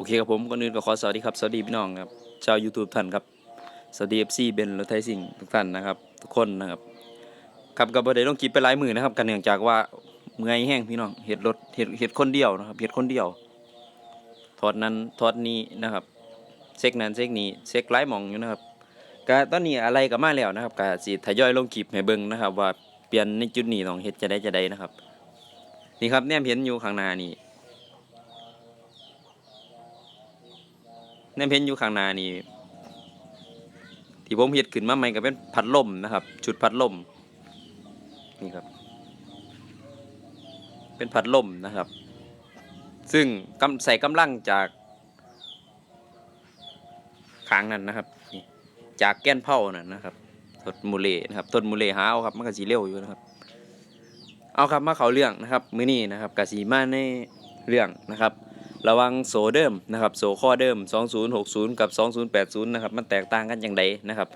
อเคครับผมก่อนอื่นก็ขอสวัสดีครับ สวัสดีพี่น้องครับชาว YouTube ท่านครับ สวัสดี FC เบนรถไทยสิงทุกท่านนะครับ ทุกคนนะครับครับก็บ่ได้ลงคลิปไปหลายมือนะครับกันเนื่องจากว่าเมื่อยแห้งพี่น้องเฮ็ดรถเฮ็ดเฮ็ดคนเดียวนะครับเฮ็ดคนเดียวถอดนั้นถอดนี้นะครับเช็คนั้นเช็คนี้เช็คหลายมองอยู่นะครับก็ตอนนี้อะไรก็มาแล้วนะครับก็สิทยอยลงคลิปให้เบิ่งนะครับ ว่าเปลี่ยนในจุดนี้ต้องเฮ็ดจะได้จะได้นะครับ นี่ครับแนมเห็นอยู่ข้างหน้านี่ แนมเพนอยู่ข้างหน้านี่ที่ผมเฮ็ดขึ้นมาใหม่ก็เป็นพัดลมนะครับ ชุดพัดลมนี่ครับ เป็นพัดลมนะครับ ซึ่งกำใส่กำลังจากขางนั้นนะครับนี่จากแก้นเผานั่นนะครับทดมูเลนะครับทดมูเลหาเอาครับมันก็สีเร็วอยู่นะครับ เอาครับมาเขาเรื่องนะครับ มื้อนี้นะครับกะสีมาในเรื่องนะครับ ระวังโสเดิมนะครับโสข้อเดิม 2060 กับ 2080 นะครับมันแตกต่างกันอย่างไรนะครับ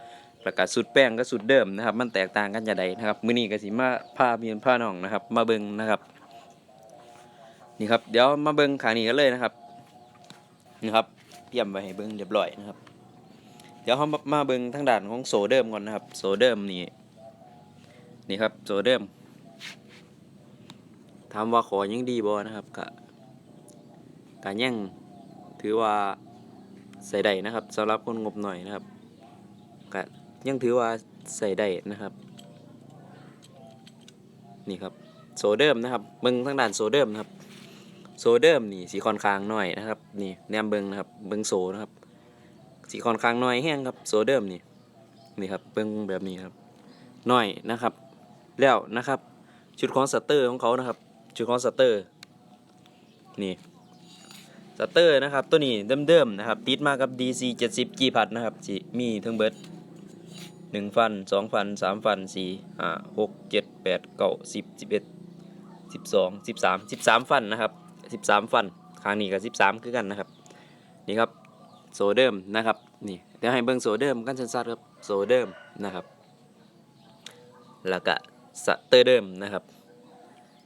ประกาศสุดแป้งกับสุดเดิมนะครับ มันแตกต่างกันอย่างไรนะครับมื้อนี้ก็สิมาพาพี่พาน้องนะครับ มาเบิ่งนะครับนี่ครับเดี๋ยวมาเบิ่งขางนี้กันเลยนะครับนี่ครับเตรียมไว้ให้เบิ่งเรียบร้อยนะครับ เดี๋ยวเรามาเบิ่งทางด้านของโสเดิมก่อนนะครับโสเดิมนี่นี่ครับโสเดิมถามว่าขอยังดีบ่นะครับก็ การย่งถือว่าใส่ได้นะครับสำหรับคนงบหน่อยนะครับก็ยังถือว่าใส่ได้นะครับ นี่ครับโซเดิมนะครับเบิ้งทางด้านโซเดิมนะครับ โซเดิมนี่สีค่อนข้างน้อยนะครับนี่แนมเบิ้งนะครับเบิ้งโซนะครับสีค่อนข้างน้อยแห้งครับโซเดิมนี่นี่ครับเบิ้งแบบนี้ครับน้อยนะครับ แล้วนะครับ ชุดของสเตอร์ของเขานะครับ ชุดของสเตอร์นี่ สเตอร์นะครับตัวนี้เดิมๆนะครับติดมากับ DC 70 G พัดนะครับสิมีทั้งเบิด1ฟัน2ฟัน3ฟัน4 5 6 7 8 9 10 11 12 13 13 ฟันนะครับ13 ฟันครั้งนี้ก็13 คือกันนะครับนี่ครับโซเดิมนะครับนี่เดี๋ยวให้เบิ่งโซเดิมกันสั้นๆครับโซเดิมนะครับแล้วก็สเตอร์เดิมนะครับ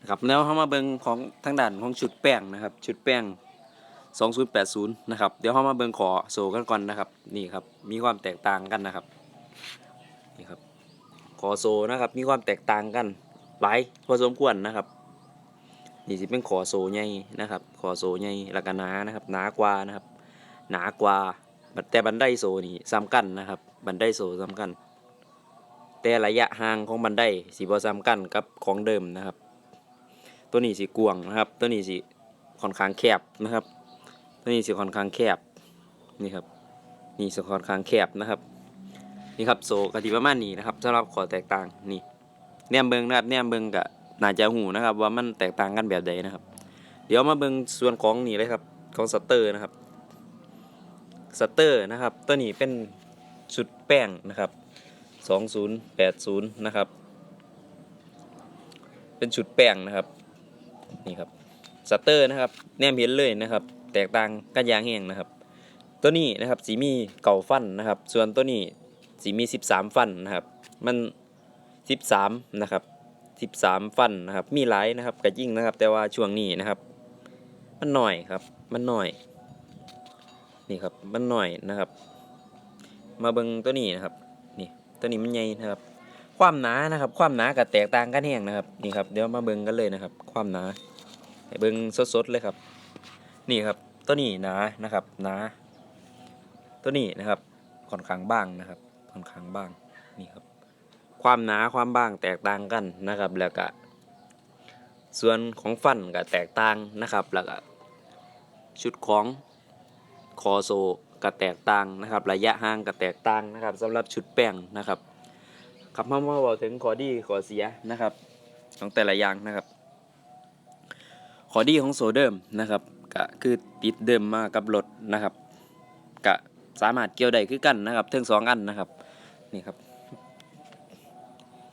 นะครับแล้วเข้ามาเบิ่งของทางด้านของชุดแป้งนะครับชุดแป้ง 2080 นะครับ เดี๋ยวเรามาเบิ่งขอโซกันก่อนนะครับ นี่ครับ มีความแตกต่างกันนะครับ นี่ครับ ขอโซนะครับ มีความแตกต่างกัน หลายพอสมควรนะครับ นี่สิเป็นขอโซใหญ่นะครับ ขอโซใหญ่ล้วก็หนานะครับ หนากว่านะครับ หนากว่า แต่บันไดโซนี่ซ้ำกันนะครับ บันไดโซซ้ำกัน แต่ระยะห่างของบันไดสีบ่ซ้ำกันกับของเดิมนะครับ ตัวนี้สีกวางนะครับ ตัวนี้สีค่อนข้างแคบนะครับ ตัวนี้สิค่อนข้างแคบนี่ครับนี่สิค่อนข้างแคบนะครับนี่ครับโซกะทิประมาณนี้นะครับสำหรับขอแตกต่างนี่แนมเบิงนะครับแนมเบิงกะน่าจะหูนะครับ ว่ามันแตกต่างกันแบบใดนะครับ เดี๋ยวมาเบิงส่วนของนี่เลยครับของสเตอร์นะครับสเตอร์นะครับ ตัวนี้เป็นชุดแป้งนะครับ2080นะครับ เป็นชุดแป้งนะครับ นี่ครับสเตอร์นะครับ แนมเห็นเลยนะครับ แตกต่างกันอย่างแห้งนะครับ ตัวนี้นะครับสีมีเก่าฟันนะครับ ส่วนตัวนี้สีมี 13 ฟันนะครับ มัน 13 นะครับ 13 ฟันนะครับ มีหลายนะครับกระยิ่งนะครับ แต่ว่าช่วงนี้นะครับ มันหน่อยครับ มันหน่อย นี่ครับ มันหน่อยนะครับ มาเบิ่งตัวนี้นะครับ นี่ตัวนี้มันใหญ่นะครับ ความหนานะครับ ความหนากับแตกต่างกันแห้งนะครับ นี่ครับ เดี๋ยวมาเบิ่งกันเลยนะครับ ความหนาเบิ่งสดๆเลยครับ นี่ครับตัวนี้หนานะครับหนาตัวนี้นะครับค่อนข้างบ้างนะครับค่อนข้างบ้างนี่ครับ ความหนาความบางแตกต่างกันนะครับ แล้วก็ส่วนของฟันก็แตกต่างนะครับ แล้วก็ชุดของคอโซก็แตกต่างนะครับ ระยะห่างก็แตกต่างนะครับสำหรับชุดแป้งนะครับครับมามาบอกถึงขอดีขอเสียนะครับ ของแต่ละอย่างนะครับ ขอดีของโซเดิมนะครับ ก็คือติดเดิมมากับรถนะครับก็สามารถเกี่ยวได้คือกันนะครับทั้งสองอันนะครับนี่ครับ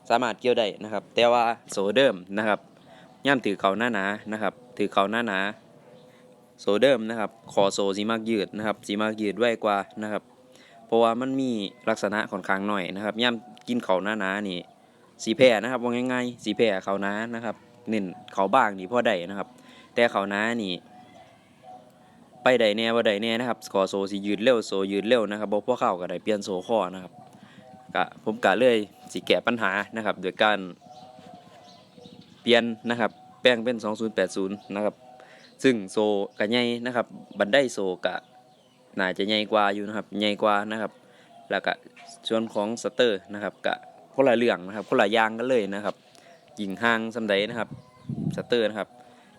สามารถเกี่ยวได้นะครับ แต่ว่าโซเดิมนะครับย่ำถือเขาหน้าหนานะครับ ถือเขาหน้าหนาโซเดิมนะครับคอโซสีมากยืดนะครับสีมากยืดไวกว่านะครับ เพราะว่ามันมีลักษณะค่อนข้างหน่อยนะครับย่ำกินเขาหน้าหนานี่สีแผ่นะครับว่าง่ายๆสีแผ่เขาหนานะครับเน้นเขาบางนี่พอได้นะครับ แต่เขาหน้านี่ ไปได้แน่บ่ได้แน่นะครับขอโซสิยืดเร็วโซยืดเร็วนะครับบ่พอเข้าก็ได้เปลี่ยนโซข้อนะครับก็ผมก็เลยสิแก้ปัญหานะครับโดยการเปลี่ยนนะครับแปลงเป็น 2080 นะครับ ซึ่งโซก็ใหญ่นะครับบันไดโซก็น่าจะใหญ่กว่าอยู่นะครับใหญ่กว่านะครับ แล้วก็ส่วนของสเตอร์นะครับก็คนละเรื่องนะครับคนละยางกันเลยนะครับยิงห่างสำใดนะครับสเตอร์นะครับ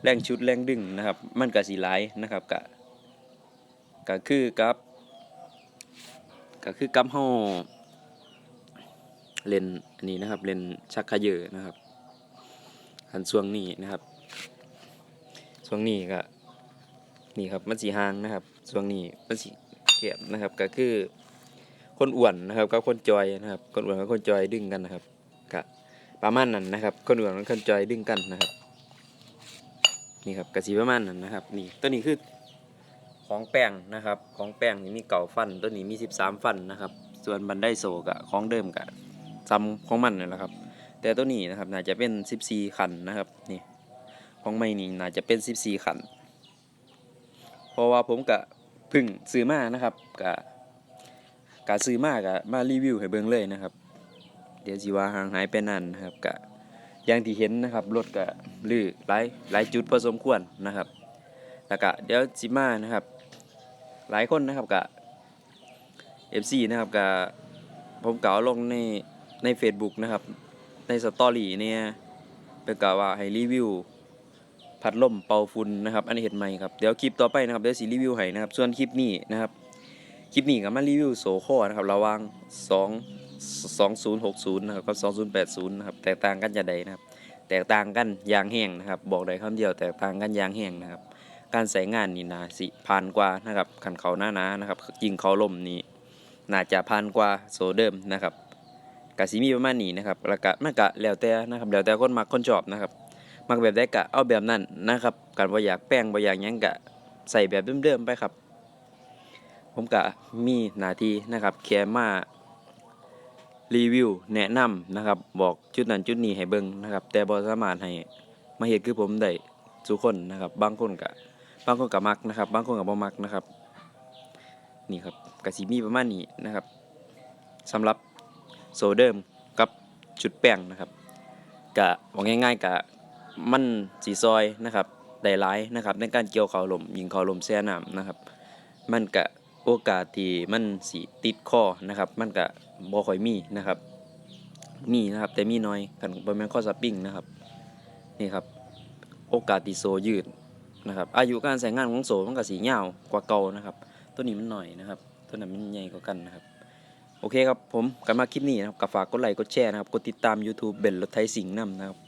แรงชุดแรงดึงนะครับ มันก็สีหลายนะครับก็ ก็คือกับก็คือกับเฮาเล่นอันนี้นะครับเล่นชักขยอนะครับอันช่วงนี้นะครับช่วงนี้ก็นี่ครับมันสีหางนะครับช่วงนี้มันสีเก็บนะครับก็คือคนอ้วนนะครับกับคนจอยนะครับ คนอ้วนกับคนจอยดึงกันนะครับก็ประมาณนั้นนะครับ คนอ้วนกับคนจอยดึงกันนะครับ นี่ครับกระสีประมาณนั้นนะครับ นี่ตัวนี้คือ ของแป้งนะครับ ของแป้งนี่มีเก่าฟันตัวนี้มี 13 ฟันนะครับ ส่วนบันไดโซกะของเดิมกะซ้ำของมันนั่นแหละครับ แต่ตัวนี้นะครับน่าจะเป็น 14 ขันนะครับนี่ของไม่นี่น่าจะเป็น 14 ขัน เพราะว่าผมกะพึ่งซื้อมานะครับกะกะซื้อมากะมารีวิวให้เบิ่งเลยนะครับ เดี๋ยวสิว่าห่างหายไปนานนะครับกะอย่างที่เห็นนะครับรถก็ลื่อหลายหลายจุดพอสมควรนะครับแล้วก็เดี๋ยวจิมานะครับ หลายคนนะครับกับ FC นะครับกับผมเก่าลงในใน Facebook นะครับ ในสตอรี่เนี่ยเป็นกล่าวว่าให้รีวิวพัดลมเป่าฝุ่นนะครับ อันนี้เห็นไหมครับ เดี๋ยวคลิปต่อไปนะครับเดี๋ยวสิรีวิวให้นะครับ ส่วนคลิปนี้นะครับ คลิปนี้ก็มารีวิวโซโคนะครับ ระว่าง2 2060นะครับกับ2080นะครับ แตกต่างกันจะใดนะครับ แตกต่างกันอย่างแห้งนะครับ บอกได้คำเดียวแตกต่างกันอย่างแห้งนะครับ การใส่งานนี่นาสิผ่านกว่านะครับขันเขาหน้านานะครับยิงเขาล่มนี่น่าจะผ่านกว่าโซเดิมนะครับกสิมีประมาณนี้นะครับแล้วก็มันก็แล้วแต่นะครับแล้วแต่คนมักคนชอบนะครับมักแบบได้กะเอาแบบนั้นนะครับการบ่อยากแป้งบ่อยากยังกะใส่แบบเดิมๆไปครับ ผมกะมีหน้าที่นะครับแค่มารีวิวแนะนำนะครับ บอกจุดนั้นจุดนี้ให้เบิ่งนะครับ แต่บ่สามารถให้มาเฮ็ดคือผมได้ทุกคนนะครับ บางคนก็ บางคนก็มักนะครับ บางคนก็บ่มักนะครับ นี่ครับก็สิมีประมาณนี้นะครับสำหรับโซเดิมกับชุดแป้งนะครับก็ว่าง่ายๆก็มันสีซอยนะครับได้หลายนะครับ ในการเกี่ยวข้าวลมยิงข้าวลมแช่น้ำนะครับ มันก็โอกาสที่มันสิติดคอนะครับ มันก็บ่ค่อยมีนะครับมีนะครับแต่มีน้อยกันบ่แม่นข้อสปริงนะครับนี่ครับ โอกาสที่โซยืด นะครับอายุการใช้งานของโซมันก็สิยาวกว่าเก่านะครับ ตัวนี้มันหน่อยนะครับ ตัวนั้นมันใหญ่กว่ากันนะครับ โอเคครับผมกันมาคลิปนี้นะครับก็ฝากกดไลค์กดแชร์นะครับกดติดตาม YouTube เบนรถไทยสิงห์นํนะครับ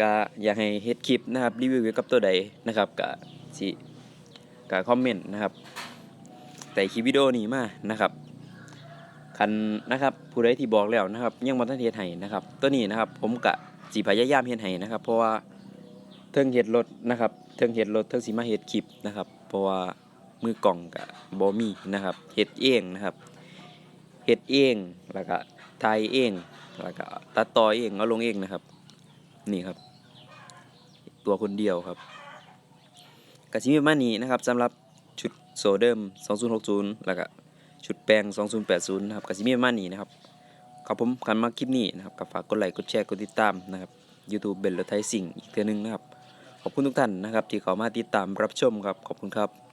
ก็อยากให้เฮ็ดคลิปนะครับรีวิวเกี่ยวกับตัวใดนะครับก็สิก็คอมเมนต์นะครับแต่คลิปวิดีโอนี้มานะครับคันนะครับผู้ใดที่บอกแล้วนะครับ ยังบ่ทันเฮ็ดให้นะครับ ตัวนี้นะครับผมกะสิพยายามเฮ็ดให้นะครับ เพราะว่า เทิงเฮ็ดรถนะครับเทิงเฮ็ดรถเทิงสิมาเฮ็ดคลิปนะครับ เพราะว่ามือกล่องกะบ่มีนะครับเฮ็ดเองนะครับเฮ็ดเองแล้วก็ถ่ายเองแล้วก็ตัดต่อเองเอาลงเองนะครับ นี่ครับ ตัวคนเดียวครับก็สิมีประมาณนี้นะครับสำหรับชุดโซเดิม 2060 แล้วก็ชุดแปลง 2080 นะครับก็สิมีประมาณนี้นะครับครับผมกันมาคลิปนี้นะครับก็ฝากกดไลค์กดแชร์กดติดตามนะครับ YouTube เบลล์ไทยสิงอีกเทื่อนึงนะครับ ขอบคุณทุกท่านนะครับ ที่เข้ามาติดตามรับชมครับ ขอบคุณครับ